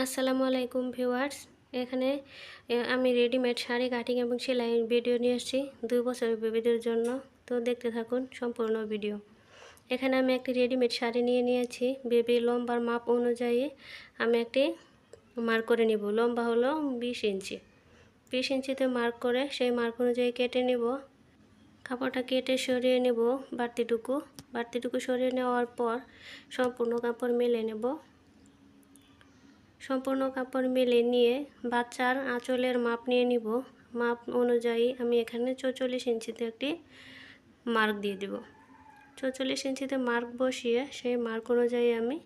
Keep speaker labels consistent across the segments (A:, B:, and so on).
A: আসসালামু আলাইকুম ভিউয়ার্স। এখানে আমি রেডিমেড শাড়ি, কাটিং এবং সেলাই ভিডিও নিয়ে এসেছি দুই বছরের বেবিদের জন্য। তো দেখতে থাকুন সম্পূর্ণ ভিডিও। এখানে আমি একটি রেডিমেড শাড়ি নিয়ে নিয়েছি। বেবি লম্বার মাপ অনুযায়ী আমি একটি মার্ক করে নিব। লম্বা হলো বিশ ইঞ্চি। বিশ ইঞ্চিতে মার্ক করে সেই মার্ক অনুযায়ী কেটে নিব। কাপড়টা কেটে সরিয়ে নেব বাড়তিটুকু। বাড়তিটুকু সরিয়ে নেওয়ার পর সম্পূর্ণ কাপড় মেলে নেব। সম্পূর্ণ কাপড় মেলে নিয়ে বাচ্চার আঁচলের মাপ নিয়ে নিব। মাপ অনুযায়ী আমি এখানে চৌচল্লিশ ইঞ্চিতে একটি মার্ক দিয়ে দিব। চৌচল্লিশ ইঞ্চিতে মার্ক বসিয়ে সেই মার্ক অনুযায়ী আমি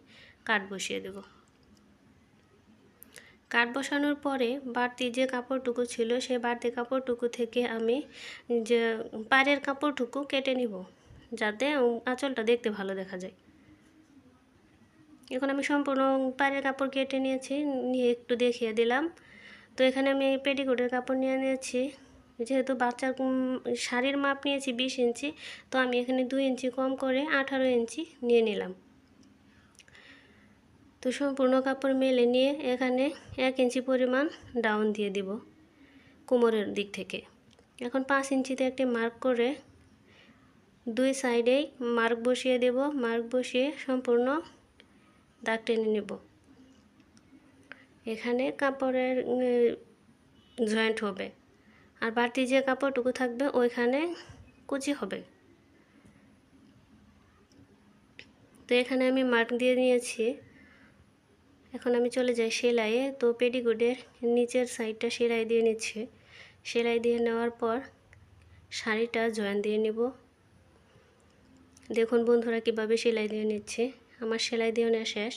A: কাট বসিয়ে দেব। কাট বসানোর পরে বাড়তি যে কাপড়টুকু ছিল সেই বাড়তি কাপড়টুকু থেকে আমি যে পাড়ের কাপড়টুকু কেটে নিব, যাতে আঁচলটা দেখতে ভালো দেখা যায়। এখন আমি সম্পূর্ণ পাড়ের কাপড় কেটে নিয়েছি, নিয়ে একটু দেখিয়ে দিলাম। তো এখানে আমি পেটিকোটের কাপড় নিয়ে নিয়েছি। যেহেতু বাচ্চার শাড়ির মাপ নিয়েছি বিশ ইঞ্চি, তো আমি এখানে দুই ইঞ্চি কম করে আঠারো ইঞ্চি নিয়ে নিলাম। তো সম্পূর্ণ কাপড় মেলে নিয়ে এখানে এক ইঞ্চি পরিমাণ ডাউন দিয়ে দিব কোমরের দিক থেকে। এখন পাঁচ ইঞ্চিতে একটি মার্ক করে দুই সাইডেই মার্ক বসিয়ে দেব। মার্ক বসিয়ে সম্পূর্ণ দাগ টেনে নেব। এখানে কাপড়ের জয়েন্ট হবে। আর বাড়তি যে কাপড়টুকু থাকবে, ওইখানে কুচি হবে। তো এখানে আমি মার্ক দিয়ে নিয়েছি। এখন আমি চলে যাই সেলাইয়ে। তো পেডিগুডের নিচের সাইডটা সেলাই দিয়ে নিচ্ছে। সেলাই দিয়ে নেওয়ার পর শাড়িটা জয়েন দিয়ে নেব। দেখুন বন্ধুরা কীভাবে সেলাই দিয়ে নিচ্ছে। আমার সেলাই দিয়ে নেওয়া শেষ।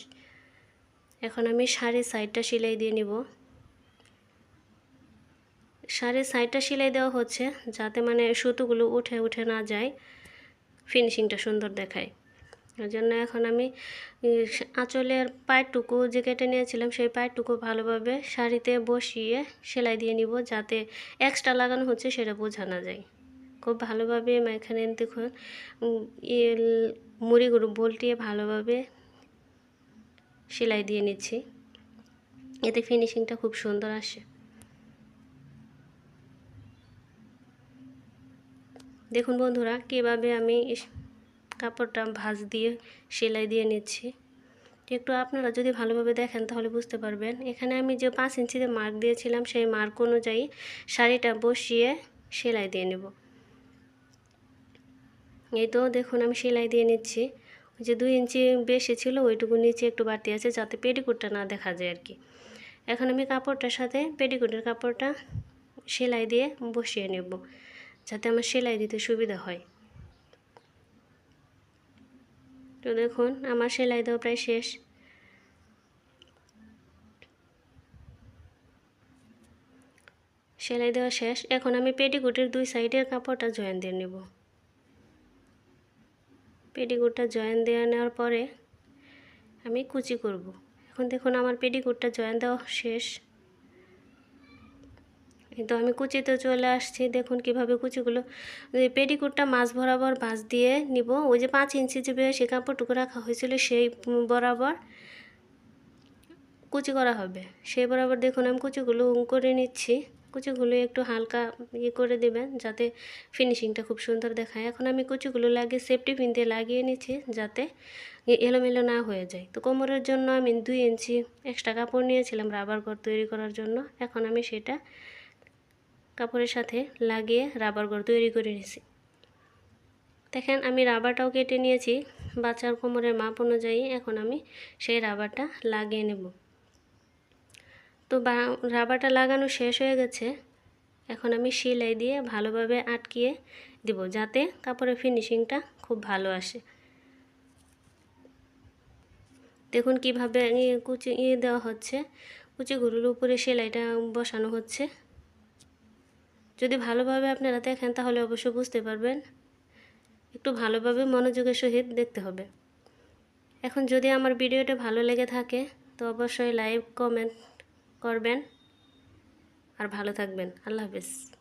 A: এখন আমি শাড়ির সাইডটা সেলাই দিয়ে নিব। শাড়ির সাইডটা সেলাই দেওয়া হচ্ছে যাতে মানে সুতোগুলো উঠে উঠে না যায় ফিনিশিংটা সুন্দর দেখায়। ওই জন্য এখন আমি আঁচলের পায়েরটুকু যে কেটে নিয়েছিলাম সেই পায়েরটুকু ভালোভাবে শাড়িতে বসিয়ে সেলাই দিয়ে নিব যাতে এক্সট্রা লাগানো হচ্ছে সেটা বোঝা না যায়। খুব ভালোভাবে এখানে দেখুন মুড়িগুলো বলটিয়ে ভালোভাবে সেলাই দিয়ে নিচ্ছি। এতে ফিনিশিংটা খুব সুন্দর আসে। দেখুন বন্ধুরা, কীভাবে আমি কাপড়টা ভাঁজ দিয়ে সেলাই দিয়ে নিচ্ছি। একটু আপনারা যদি ভালোভাবে দেখেন তাহলে বুঝতে পারবেন। এখানে আমি যে পাঁচ ইঞ্চিতে মার্ক দিয়েছিলাম, সেই মার্ক অনুযায়ী শাড়িটা বসিয়ে সেলাই দিয়ে নেব। এই তো দেখুন, আমি সেলাই দিয়ে নিচ্ছি। ওই যে দুই ইঞ্চি বেশি ছিল, ওইটুকু নিচে একটু বাড়তি আছে, যাতে পেটিকুটটা না দেখা যায় আর কি। এখন আমি কাপড়টার সাথে পেটিকুটের কাপড়টা সেলাই দিয়ে বসিয়ে নেব, যাতে আমার সেলাই দিতে সুবিধা হয়। তো দেখুন, আমার সেলাই দেওয়া প্রায় শেষ। সেলাই দেওয়া শেষ। এখন আমি পেটিকুটের দুই সাইডের কাপড়টা জয়েন দিয়ে নেব। পেটিকুটটা জয়েন দেওয়া নেওয়ার পরে আমি কুচি করব। এখন দেখুন আমার পেটিকুটটা জয়েন দেওয়া শেষ। তো আমি কুচিতে চলে আসছি। দেখুন কীভাবে কুচিগুলো পেটিকুটটা মাছ বরাবর ভাঁজ দিয়ে নিব। ওই যে পাঁচ ইঞ্চি যে সে কাপড়টুকু রাখা হয়েছিল সেই বরাবর কুচি করা হবে। সেই বরাবর দেখুন আমি কুচিগুলো করে নিচ্ছি। কুচিগুলো একটু হালকা ইয়ে করে দেবেন যাতে ফিনিশিংটা খুব সুন্দর দেখায়। এখন আমি কুচিগুলো লাগিয়ে সেফটি পিন দিয়ে লাগিয়ে নিচ্ছি যাতে এলোমেলো না হয়ে যায়। তো কোমরের জন্য আমি দুই ইঞ্চি এক্সট্রা কাপড় নিয়েছিলাম রাবার ঘর তৈরি করার জন্য। এখন আমি সেটা কাপড়ের সাথে লাগিয়ে রাবার ঘর তৈরি করে নিয়েছি দেখেন আমি রাবারটাও কেটে নিয়েছি, বাচ্চার কোমরের মাপ অনুযায়ী। এখন আমি সেই রাবারটা লাগিয়ে নেব। তো রাবারটা লাগানো শেষ হয়ে গেছে। এখন আমি সেলাই দিয়ে ভালোভাবে আটকিয়ে দিব যাতে কাপড়ের ফিনিশিংটা খুব ভালো আসে। দেখুন কীভাবে কুচি ইয়ে দেওয়া হচ্ছে। কুচিগুলোর উপরে সেলাইটা বসানো হচ্ছে। যদি ভালোভাবে আপনারা দেখেন, তাহলে অবশ্যই বুঝতে পারবেন। একটু ভালোভাবে মনোযোগের সহিত দেখতে হবে। এখন যদি আমার ভিডিওটা ভালো লেগে থাকে, তো অবশ্যই লাইক, কমেন্ট করবেন আর ভালো থাকবেন। আল্লাহ হাফেজ।